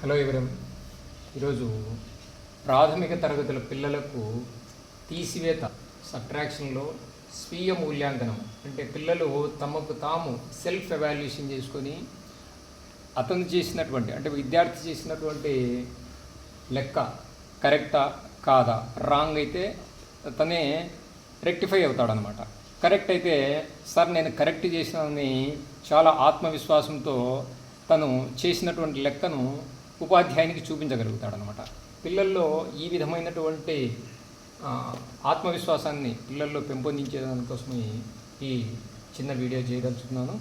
Hello ఎవరం. ఈరోజు ప్రాథమిక తరగతుల పిల్లలకు తీసివేత సబ్ట్రాక్షన్లో స్వీయ మూల్యాంకనం. అంటే పిల్లలు తమకు తాము సెల్ఫ్ ఎవాల్యుయేషన్ చేసుకొని అతను చేసినటువంటి అంటే విద్యార్థి చేసినటువంటి లెక్క కరెక్టా కాదా? రాంగ్ అయితే తనే రెక్టిఫై అవుతాడనమాట. కరెక్ట్ అయితే సార్ నేను కరెక్ట్ చేసినని చాలా ఆత్మవిశ్వాసంతో తను చేసినటువంటి లెక్కను ఉపాధ్యాయునికి చూపించగలుగుతాడు అనమాట పిల్లల్లో ఈ విధమైనటువంటి ఆత్మవిశ్వాసాన్ని పిల్లల్లో పెంపొందించే దానికోసమే ఈ చిన్న వీడియో చేయదలుచుకున్నాను.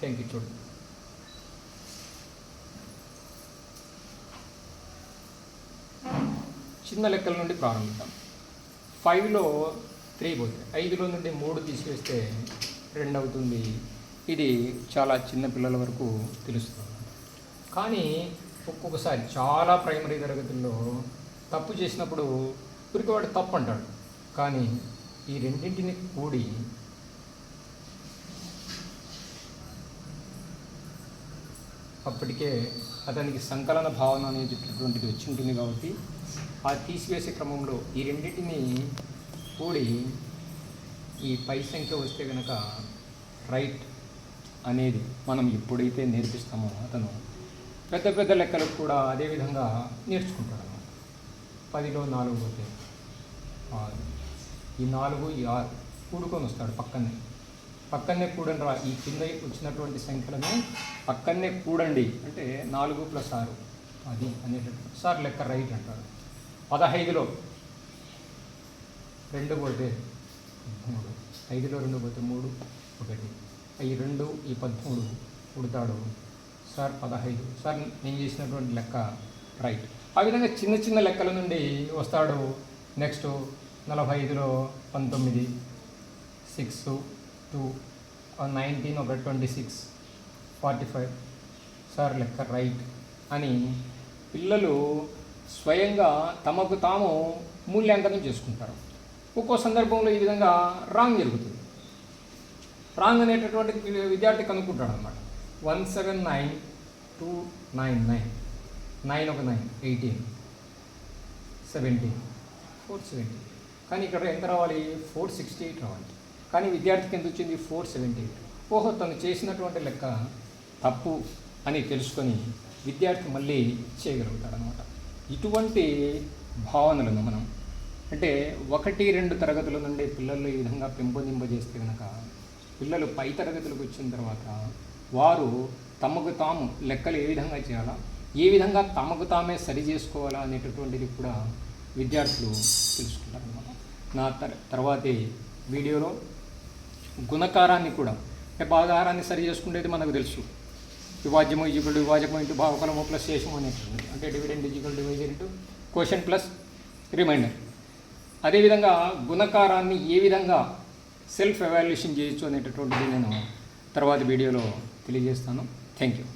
థ్యాంక్ యూ చూడండి. చిన్న లెక్కల నుండి ప్రారంభిద్దాం. ఫైవ్లో త్రీ పోతుంది ఐదులో నుండి మూడు తీసివేస్తే రెండు అవుతుంది ఇది చాలా చిన్న పిల్లల వరకు తెలుస్తుంది. కానీ ఒక్కొక్కసారి చాలా ప్రైమరీ తరగతుల్లో తప్పు చేసినప్పుడు వాడు తప్పు అంటాడు కానీ ఈ రెండింటిని కూడి అప్పటికే అతనికి సంకలన భావన అనేటటువంటిది వచ్చి ఉంటుంది కాబట్టి ఆ తీసివేసే క్రమంలో ఈ రెండింటిని కూడి ఈ పై సంఖ్య వస్తే కనుక రైట్ అనేది మనం ఎప్పుడైతే నేర్పిస్తామో అతను పెద్ద పెద్ద లెక్కలకు కూడా అదే విధంగా నేర్చుకుంటాడు అన్నమాట పదిలో నాలుగు పోతే ఆరు. ఈ నాలుగు ఈ ఆరు కూడుకొని వస్తాడు పక్కనే. పక్కనే కూడండి రా ఈ కింద వచ్చినటువంటి సంఖ్యలను పక్కనే కూడండి. అంటే నాలుగు ప్లస్ ఆరు అది అనేటటువంటి సార్ లెక్క రైట్ అంటారు. పదహైదులో రెండు పోతే మూడు. ఐదులో రెండు పోతే మూడు ఒకటి. ఈ రెండు ఈ పదమూడు పుడతాడు. సార్ పదహైదు. సార్ నేను చేసినటువంటి లెక్క రైట్. ఆ విధంగా చిన్న చిన్న లెక్కల నుండి వస్తాడు. నెక్స్ట్ నలభై ఐదులో పంతొమ్మిది సిక్స్ టూ నైన్టీన్ ఒక twenty six forty five. Sir లెక్క రైట్ అని పిల్లలు స్వయంగా తమకు తాము మూల్యాంకనం చేసుకుంటారు. ఒక్కో సందర్భంలో ఈ విధంగా రాంగ్ జరుగుతుంది. రాంగ్ అనేటటువంటి విద్యార్థి కనుక్కుంటాడు అనమాట one seven nine two nine nine nine ఒక nine eighteen seventeen four seventeen కానీ ఇక్కడ ఎంత రావాలి? ఫోర్ సిక్స్టీ ఎయిట్ రావాలి. కానీ విద్యార్థికి ఎంత వచ్చింది? ఫోర్ సెవెంటీ ఎయిట్ ఓహో తను చేసినటువంటి లెక్క తప్పు అని తెలుసుకొని విద్యార్థి మళ్ళీ చేయగలుగుతాడు అనమాట ఇటువంటి భావనలను మనం అంటే ఒకటి రెండు తరగతుల నుండి పిల్లలు ఈ విధంగా పెంపొందింపజేస్తే కనుక పిల్లలు పై తరగతులకు వచ్చిన తర్వాత వారు తమకు తాము లెక్కలు ఏ విధంగా చేయాలా? ఏ విధంగా తమకు తామే సరి చేసుకోవాలా అనేటటువంటిది కూడా విద్యార్థులు తెలుసుకుంటారు అనమాట నా తర్ తర్వాతి వీడియోలో గుణకారాన్ని కూడా అంటే భాగాహారాన్ని సరి చేసుకునేది మనకు తెలుసు. విభాజ్యము ఈజ్వల్ విభాజకము ఇంటూ భావఫలము ప్లస్ శేషము అనేటువంటి అంటే dividend equal divisor into quotient plus remainder. అదేవిధంగా గుణకారాన్ని ఏ విధంగా సెల్ఫ్ ఎవాల్యుయేషన్ చేయొచ్చు అనేటటువంటిది నేను తర్వాత వీడియోలో తెలియజేస్తాను. Thank you.